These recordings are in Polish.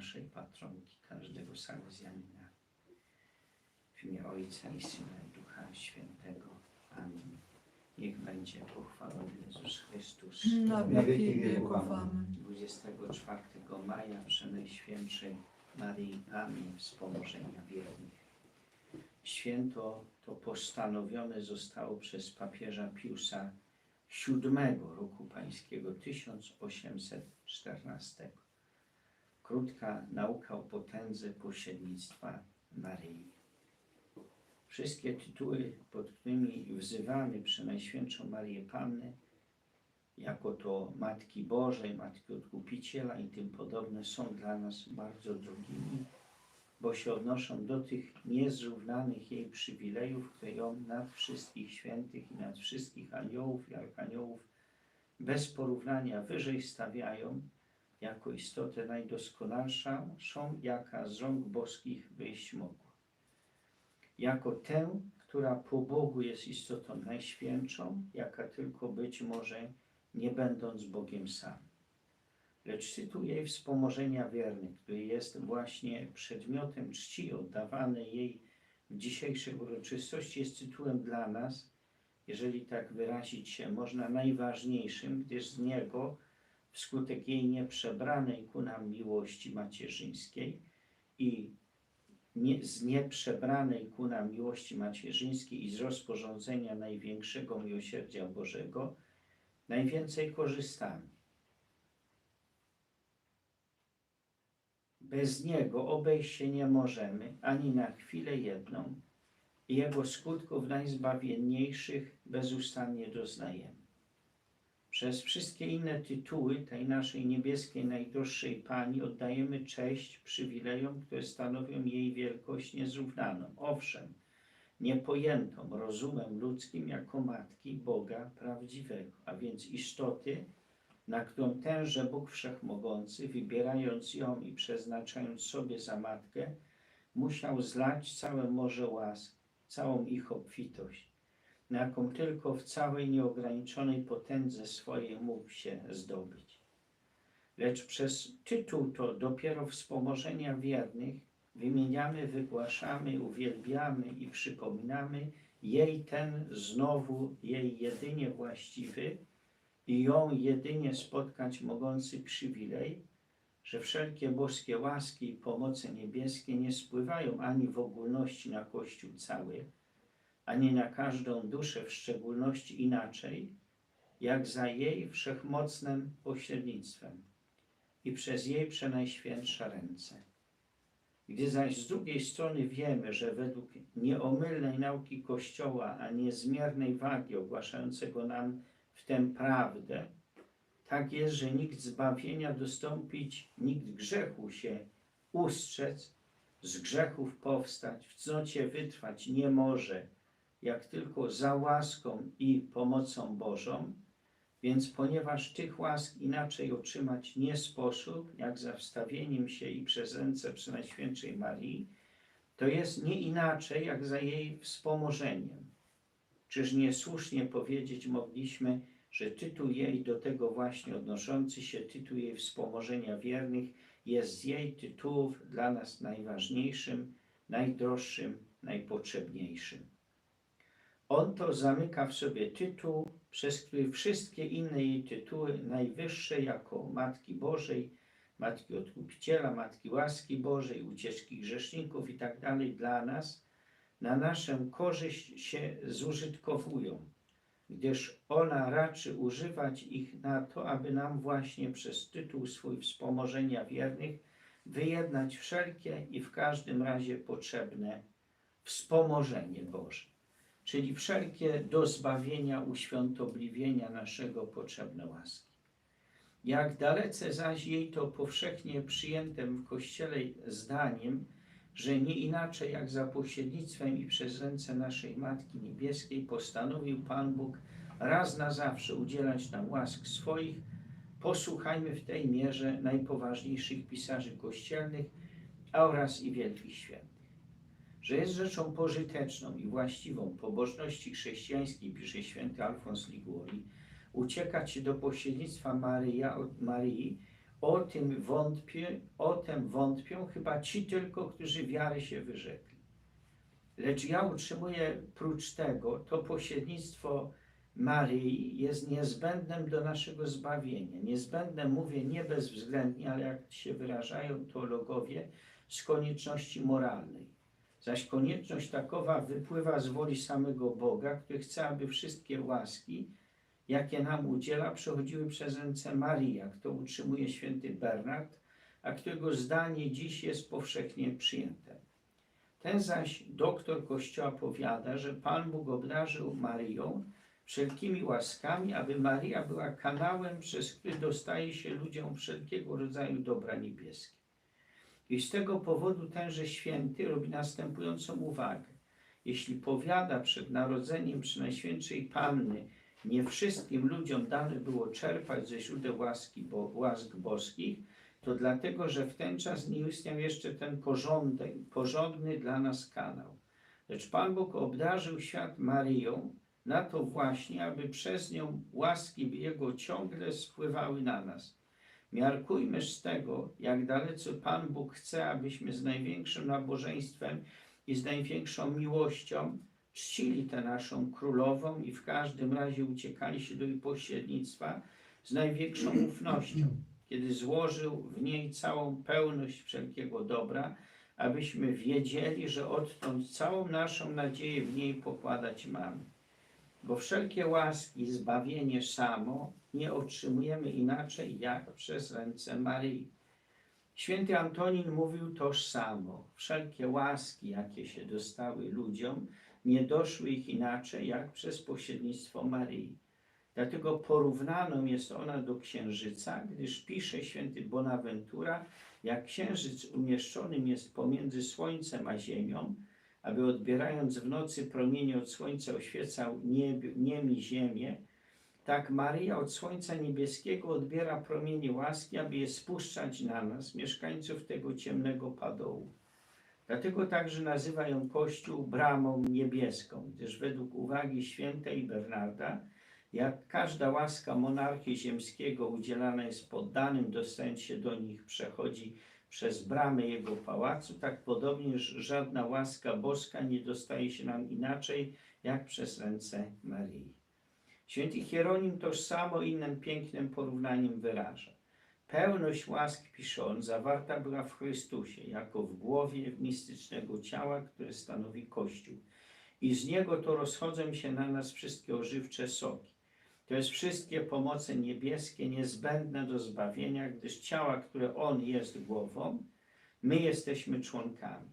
naszej patronki, każdego salezjanina. W imię Ojca i Syna i Ducha Świętego. Amen. Niech będzie pochwalony Jezus Chrystus. Na wieki wieków. Amen. Amen. 24 maja Przenajświętszej Marii Panny Wspomożenia Wiernych. Święto to postanowione zostało przez papieża Piusa VII roku pańskiego 1814. Krótka nauka o potędze pośrednictwa Maryi. Wszystkie tytuły, pod którymi wzywamy Przenajświętszą Marię Pannę, jako to Matki Bożej, Matki Odkupiciela i tym podobne są dla nas bardzo drogimi, bo się odnoszą do tych niezrównanych jej przywilejów, które ją nad wszystkich świętych i nad wszystkich aniołów i archaniołów bez porównania wyżej stawiają jako istotę najdoskonalszą, jaka z rąk boskich wyjść mogła. Jako tę, która po Bogu jest istotą najświętszą, jaka tylko być może nie będąc Bogiem sam. Lecz tytuł jej wspomożenia wiernych, który jest właśnie przedmiotem czci oddawanej jej w dzisiejszej uroczystości, jest tytułem dla nas, jeżeli tak wyrazić się można, najważniejszym, gdyż z niego, wskutek jej nieprzebranej ku nam miłości macierzyńskiej i nie, z nieprzebranej ku nam miłości macierzyńskiej i z rozporządzenia największego miłosierdzia Bożego, najwięcej korzystamy. Bez Niego obejść się nie możemy ani na chwilę jedną i Jego skutków najzbawienniejszych bezustannie doznajemy. Przez wszystkie inne tytuły tej naszej niebieskiej najdroższej Pani oddajemy cześć przywilejom, które stanowią jej wielkość niezrównaną. Owszem, niepojętą rozumem ludzkim jako Matki Boga prawdziwego, a więc istoty, na którą tenże Bóg Wszechmogący, wybierając ją i przeznaczając sobie za Matkę, musiał zlać całe morze łask, całą ich obfitość, na jaką tylko w całej nieograniczonej potędze swojej mógł się zdobyć. Lecz przez tytuł to dopiero wspomożenia wiernych wymieniamy, wygłaszamy, uwielbiamy i przypominamy jej ten znowu, jej jedynie właściwy i ją jedynie spotkać mogący przywilej, że wszelkie boskie łaski i pomoce niebieskie nie spływają ani w ogólności na Kościół cały, ani na każdą duszę w szczególności inaczej, jak za jej wszechmocnym pośrednictwem i przez jej przenajświętsze ręce. Gdy zaś z drugiej strony wiemy, że według nieomylnej nauki Kościoła, a niezmiernej wagi ogłaszającego nam w tem prawdę, tak jest, że nikt zbawienia dostąpić, nikt grzechu się ustrzec, z grzechów powstać, w cnocie wytrwać nie może, jak tylko za łaską i pomocą Bożą, więc ponieważ tych łask inaczej otrzymać nie sposób, jak za wstawieniem się i przez ręce Przenajświętszej Marii, to jest nie inaczej, jak za jej wspomożeniem. Czyż niesłusznie powiedzieć mogliśmy, że tytuł jej do tego właśnie odnoszący się, tytuł jej wspomożenia wiernych, jest z jej tytułów dla nas najważniejszym, najdroższym, najpotrzebniejszym. On to zamyka w sobie tytuł, przez który wszystkie inne jej tytuły, najwyższe jako Matki Bożej, Matki Odkupiciela, Matki Łaski Bożej, Ucieczki Grzeszników i tak dalej dla nas, na naszą korzyść się zużytkowują, gdyż ona raczy używać ich na to, aby nam właśnie przez tytuł swój wspomożenia wiernych wyjednać wszelkie i w każdym razie potrzebne wspomożenie Boże czyli wszelkie do zbawienia, uświątobliwienia naszego potrzebne łaski. Jak dalece zaś jej to powszechnie przyjętym w Kościele zdaniem, że nie inaczej jak za pośrednictwem i przez ręce naszej Matki Niebieskiej postanowił Pan Bóg raz na zawsze udzielać nam łask swoich, posłuchajmy w tej mierze najpoważniejszych pisarzy kościelnych oraz i wielkich świętych że jest rzeczą pożyteczną i właściwą pobożności chrześcijańskiej, pisze święty Alfons Liguori, uciekać się do pośrednictwa Maryja, Maryi o tym wątpię, o tym wątpią chyba ci tylko, którzy wiary się wyrzekli. Lecz ja utrzymuję, prócz tego, to pośrednictwo Maryi jest niezbędnym do naszego zbawienia. Niezbędne mówię nie bezwzględnie, ale jak się wyrażają teologowie, z konieczności moralnej. Zaś konieczność takowa wypływa z woli samego Boga, który chce, aby wszystkie łaski, jakie nam udziela, przechodziły przez ręce Marii, jak to utrzymuje święty Bernard, a którego zdanie dziś jest powszechnie przyjęte. Ten zaś doktor Kościoła powiada, że Pan Bóg obdarzył Marią wszelkimi łaskami, aby Maria była kanałem, przez który dostaje się ludziom wszelkiego rodzaju dobra niebieskie. I z tego powodu tenże święty robi następującą uwagę. Jeśli powiada przed narodzeniem Przenajświętszej Panny, nie wszystkim ludziom dane było czerpać ze źródeł łaski, bo, łask boskich, to dlatego, że w ten czas nie istniał jeszcze ten porządek, porządny dla nas kanał. Lecz Pan Bóg obdarzył świat Maryją, na to właśnie, aby przez nią łaski Jego ciągle spływały na nas. Miarkujmy z tego, jak dalece Pan Bóg chce, abyśmy z największym nabożeństwem i z największą miłością czcili tę naszą królową i w każdym razie uciekali się do jej pośrednictwa z największą ufnością, kiedy złożył w niej całą pełność wszelkiego dobra, abyśmy wiedzieli, że odtąd całą naszą nadzieję w niej pokładać mamy. Bo wszelkie łaski, zbawienie samo nie otrzymujemy inaczej jak przez ręce Maryi. Święty Antonin mówił tożsamo. Wszelkie łaski, jakie się dostały ludziom, nie doszły ich inaczej jak przez pośrednictwo Maryi. Dlatego porównaną jest ona do księżyca, gdyż pisze święty Bonaventura, jak księżyc umieszczonym jest pomiędzy słońcem a ziemią, aby odbierając w nocy promienie od słońca oświecał nieb, niemi ziemię, tak Maria od słońca niebieskiego odbiera promienie łaski, aby je spuszczać na nas, mieszkańców tego ciemnego padołu. Dlatego także nazywa ją Kościół bramą niebieską, gdyż według uwagi świętej Bernarda, jak każda łaska monarchy ziemskiego udzielana jest poddanym, dostając się do nich przechodzi przez bramy jego pałacu, tak podobnie żadna łaska boska nie dostaje się nam inaczej, jak przez ręce Marii. Święty Hieronim tożsamo innym pięknym porównaniem wyraża. Pełność łask, pisze on, zawarta była w Chrystusie, jako w głowie mistycznego ciała, które stanowi Kościół. I z niego to rozchodzą się na nas wszystkie ożywcze soki. To jest wszystkie pomoce niebieskie niezbędne do zbawienia, gdyż ciała, które On jest głową, my jesteśmy członkami.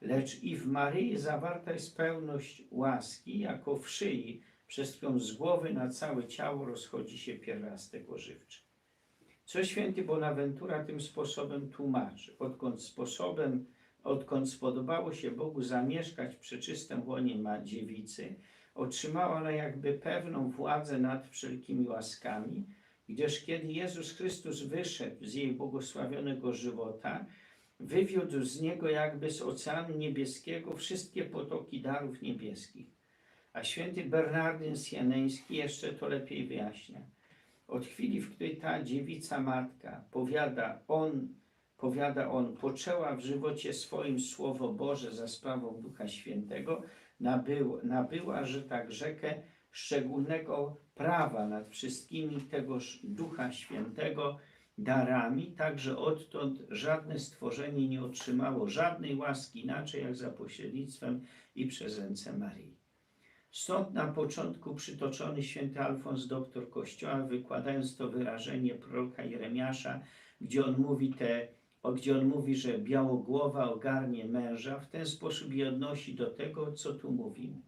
Lecz i w Maryi zawarta jest pełność łaski, jako w szyi, przez którą z głowy na całe ciało rozchodzi się pierwiastek ożywczy. Co święty Bonaventura tym sposobem tłumaczy? Odkąd sposobem, odkąd spodobało się Bogu zamieszkać w przeczystym łonie ma dziewicy, otrzymała ona jakby pewną władzę nad wszelkimi łaskami, gdyż kiedy Jezus Chrystus wyszedł z jej błogosławionego żywota, wywiódł z niego jakby z oceanu niebieskiego wszystkie potoki darów niebieskich. A święty Bernardyn Sianeński jeszcze to lepiej wyjaśnia. Od chwili, w której ta dziewica matka powiada on, powiada on, poczęła w żywocie swoim Słowo Boże za sprawą Ducha Świętego, nabył, nabyła, że tak rzekę, szczególnego prawa nad wszystkimi tegoż Ducha Świętego darami, tak że odtąd żadne stworzenie nie otrzymało żadnej łaski inaczej jak za pośrednictwem i przez ręce Marii. Stąd na początku przytoczony święty Alfons, doktor Kościoła, wykładając to wyrażenie proroka Jeremiasza, gdzie on mówi te o gdzie on mówi, że białogłowa ogarnie męża, w ten sposób je odnosi do tego, co tu mówimy.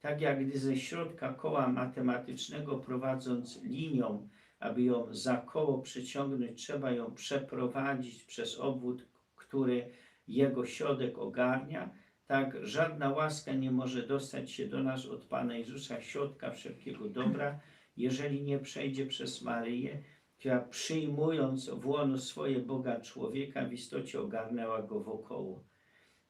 Tak jak gdy ze środka koła matematycznego prowadząc linią, aby ją za koło przyciągnąć, trzeba ją przeprowadzić przez obwód, który jego środek ogarnia, tak żadna łaska nie może dostać się do nas od Pana Jezusa, środka wszelkiego dobra, jeżeli nie przejdzie przez Maryję, która przyjmując w łono swoje Boga człowieka w istocie ogarnęła go wokoło.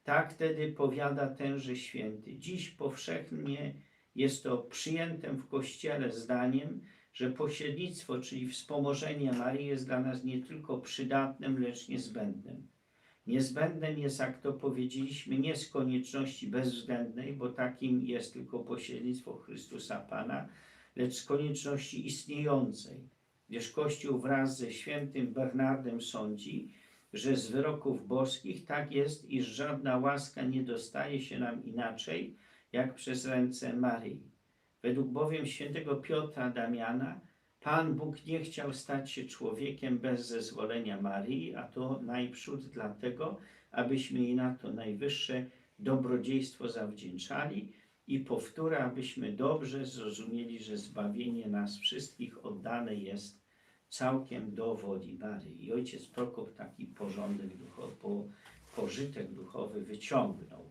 Tak wtedy powiada tenże święty. Dziś powszechnie jest to przyjętym w Kościele zdaniem, że pośrednictwo, czyli wspomożenie Marii jest dla nas nie tylko przydatnym, lecz niezbędnym. Niezbędnym jest, jak to powiedzieliśmy, nie z konieczności bezwzględnej, bo takim jest tylko pośrednictwo Chrystusa Pana, lecz z konieczności istniejącej, gdyż Kościół wraz ze świętym Bernardem sądzi, że z wyroków boskich tak jest, iż żadna łaska nie dostaje się nam inaczej, jak przez ręce Maryi. Według bowiem świętego Piotra Damiana, Pan Bóg nie chciał stać się człowiekiem bez zezwolenia Maryi, a to najprzód dlatego, abyśmy jej na to najwyższe dobrodziejstwo zawdzięczali i powtóre, abyśmy dobrze zrozumieli, że zbawienie nas wszystkich oddane jest całkiem do woli Maryi. I ojciec Prokop taki porządek duchowy, po, pożytek duchowy wyciągnął.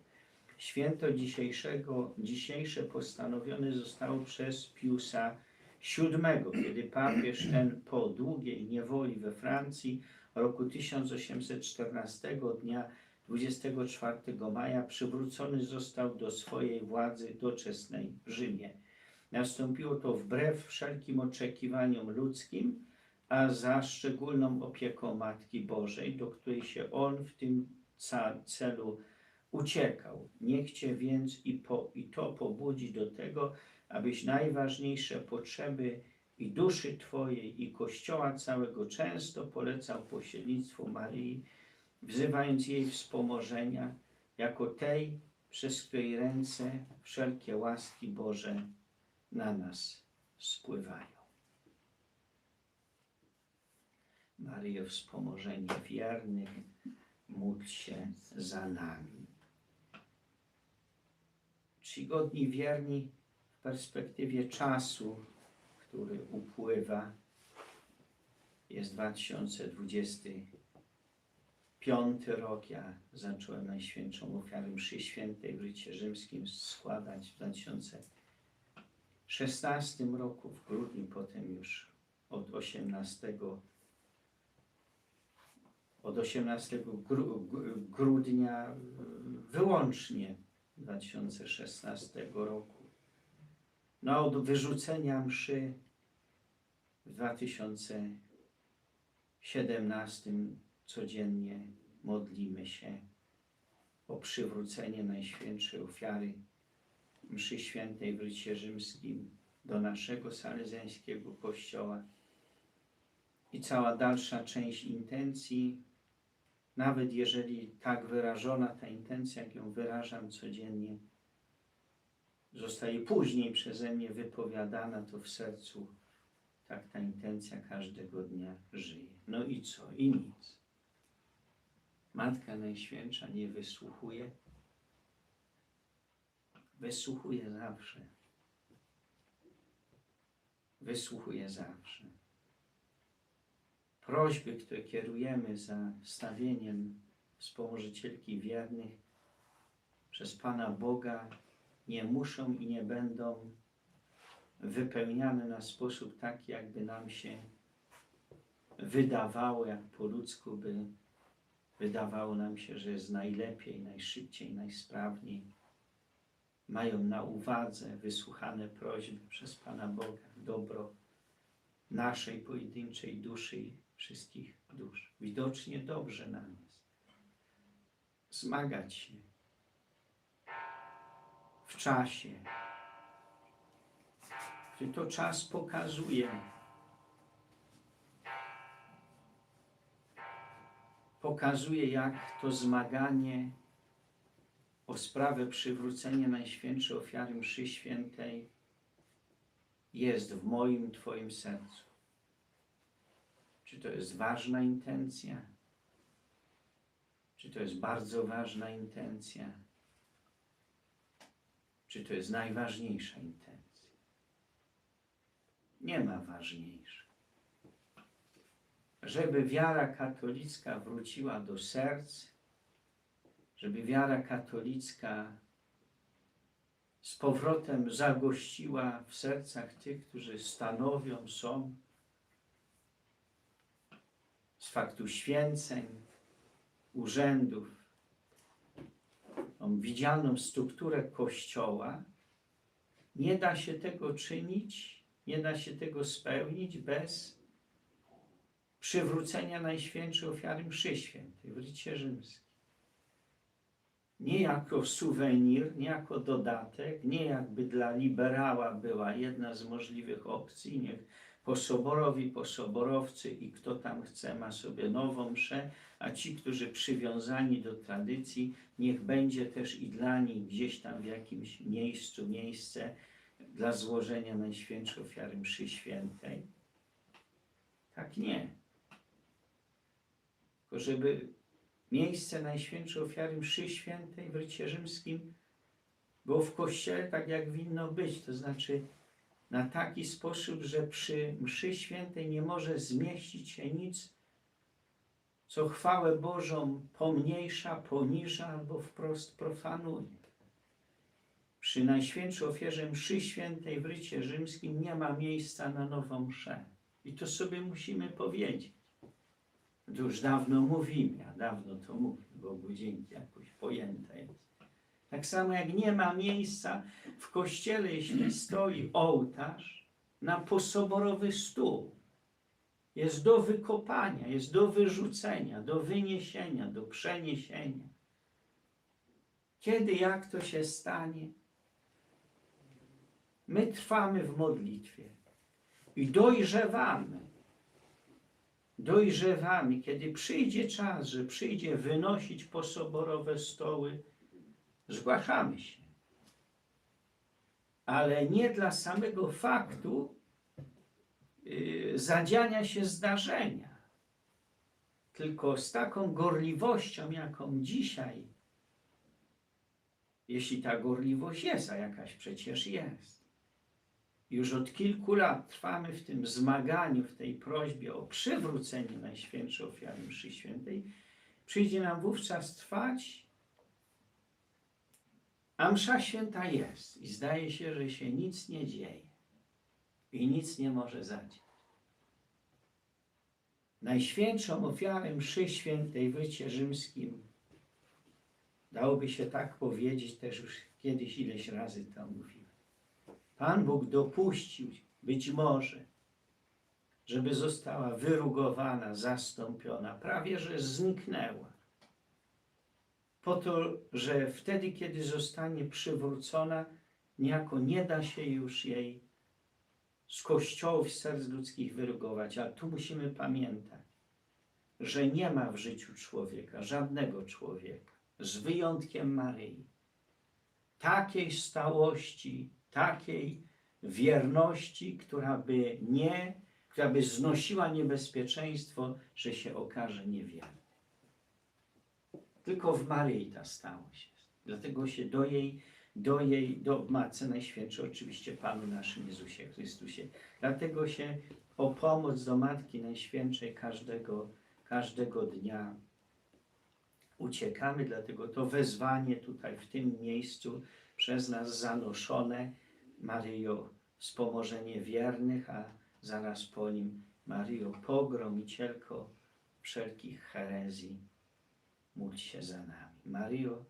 Święto dzisiejszego, dzisiejsze postanowione zostało przez Piusa VII, kiedy papież ten po długiej niewoli we Francji roku 1814 dnia 24 maja przywrócony został do swojej władzy doczesnej w Rzymie. Nastąpiło to wbrew wszelkim oczekiwaniom ludzkim, a za szczególną opieką Matki Bożej, do której się on w tym celu uciekał. Niech Cię więc i, po, i to pobudzi do tego, abyś najważniejsze potrzeby i duszy Twojej i Kościoła całego często polecał pośrednictwu Maryi, wzywając jej wspomożenia, jako tej, przez której ręce wszelkie łaski Boże na nas spływają. Maryjo, wspomożenie wiernych, módl się za nami. Czcigodni wierni w perspektywie czasu, który upływa, jest 2025 rok. Ja zacząłem Najświętszą ofiarę mszy świętej w Rycie Rzymskim składać w 2016 roku, w grudniu, potem już od 18 od 18 gru, gru- grudnia y, wyłącznie 2016 roku. No od wyrzucenia mszy w 2017 codziennie modlimy się o przywrócenie Najświętszej ofiary mszy świętej w Rycie Rzymskim do naszego salezyjskiego kościoła i cała dalsza część intencji nawet jeżeli tak wyrażona ta intencja, jak ją wyrażam codziennie, zostaje później przeze mnie wypowiadana, to w sercu tak ta intencja każdego dnia żyje. No i co? I nic. Matka Najświętsza nie wysłuchuje. Wysłuchuje zawsze. Wysłuchuje zawsze prośby, które kierujemy za stawieniem wspomożycielki wiernych przez Pana Boga, nie muszą i nie będą wypełniane na sposób taki, jakby nam się wydawało, jak po ludzku by wydawało nam się, że jest najlepiej, najszybciej, najsprawniej. Mają na uwadze wysłuchane prośby przez Pana Boga, dobro naszej pojedynczej duszy wszystkich dusz. Widocznie dobrze nam jest. Zmagać się w czasie, który to czas pokazuje. Pokazuje, jak to zmaganie o sprawę przywrócenia Najświętszej ofiary mszy świętej jest w moim, Twoim sercu. Czy to jest ważna intencja? Czy to jest bardzo ważna intencja? Czy to jest najważniejsza intencja? Nie ma ważniejszej. Żeby wiara katolicka wróciła do serc, żeby wiara katolicka z powrotem zagościła w sercach tych, którzy stanowią, są z faktu święceń, urzędów, tą widzialną strukturę Kościoła, nie da się tego czynić nie da się tego spełnić bez przywrócenia Najświętszej ofiary mszy świętej w rycie rzymskim. Nie jako suwenir, nie jako dodatek, nie jakby dla liberała była jedna z możliwych opcji, niech posoborowi, posoborowcy i kto tam chce ma sobie nową mszę, a ci, którzy przywiązani do tradycji, niech będzie też i dla nich gdzieś tam w jakimś miejscu miejsce dla złożenia Najświętszej ofiary mszy świętej. Tak nie. Tylko żeby miejsce Najświętszej ofiary mszy świętej w rycie rzymskim było w kościele tak, jak winno być, to znaczy na taki sposób, że przy mszy świętej nie może zmieścić się nic, co chwałę Bożą pomniejsza, poniża albo wprost profanuje. Przy Najświętszej ofierze mszy świętej w rycie rzymskim nie ma miejsca na nową mszę. I to sobie musimy powiedzieć. To już dawno mówimy, a dawno to mówię, Bogu dzięki, jakoś pojęte jest. Tak samo jak nie ma miejsca w kościele, jeśli stoi ołtarz na posoborowy stół. Jest do wykopania, jest do wyrzucenia, do wyniesienia, do przeniesienia. Kiedy, jak to się stanie? My trwamy w modlitwie i dojrzewamy. Dojrzewamy, kiedy przyjdzie czas, że przyjdzie wynosić posoborowe stoły, zgłaszamy się. Ale nie dla samego faktu yy, zadziania się zdarzenia, tylko z taką gorliwością, jaką dzisiaj, jeśli ta gorliwość jest, a jakaś przecież jest. Już od kilku lat trwamy w tym zmaganiu, w tej prośbie o przywrócenie Najświętszej ofiary mszy świętej. Przyjdzie nam wówczas trwać a msza święta jest i zdaje się, że się nic nie dzieje i nic nie może zadziać. Najświętszą ofiarę mszy świętej w rycie rzymskim dałoby się tak powiedzieć, też już kiedyś ileś razy to mówiłem. Pan Bóg dopuścił być może, żeby została wyrugowana, zastąpiona, prawie że zniknęła po to, że wtedy, kiedy zostanie przywrócona, niejako nie da się już jej z kościołów, z serc ludzkich wyrugować. Ale tu musimy pamiętać, że nie ma w życiu człowieka, żadnego człowieka, z wyjątkiem Maryi, takiej stałości, takiej wierności, która by nie, która by znosiła niebezpieczeństwo, że się okaże niewierna. Tylko w Maryi ta stałość jest. Dlatego się do jej, do jej, do Matce Najświętszej, oczywiście Panu naszym Jezusie Chrystusie. Dlatego się o pomoc do Matki Najświętszej każdego, każdego dnia uciekamy. Dlatego to wezwanie tutaj w tym miejscu przez nas zanoszone. Maryjo, wspomożenie wiernych, a zaraz po nim Maryjo, pogromicielko wszelkich herezji się za nami. Mario,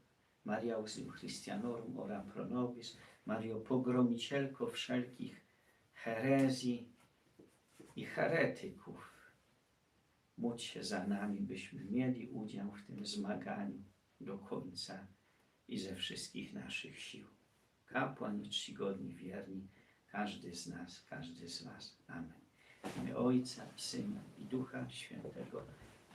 Maria Auxilium Christianorum, ora pro nobis, Mario, pogromicielko wszelkich herezji i heretyków. Módl się za nami, byśmy mieli udział w tym zmaganiu do końca i ze wszystkich naszych sił. Kapłan i czcigodni wierni, każdy z nas, każdy z Was. Amen. W Ojca, Syna i Ducha Świętego.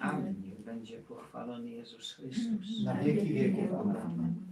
Amen. Niech będzie pochwalony Jezus Chrystus. Na wieki wieków. Amen.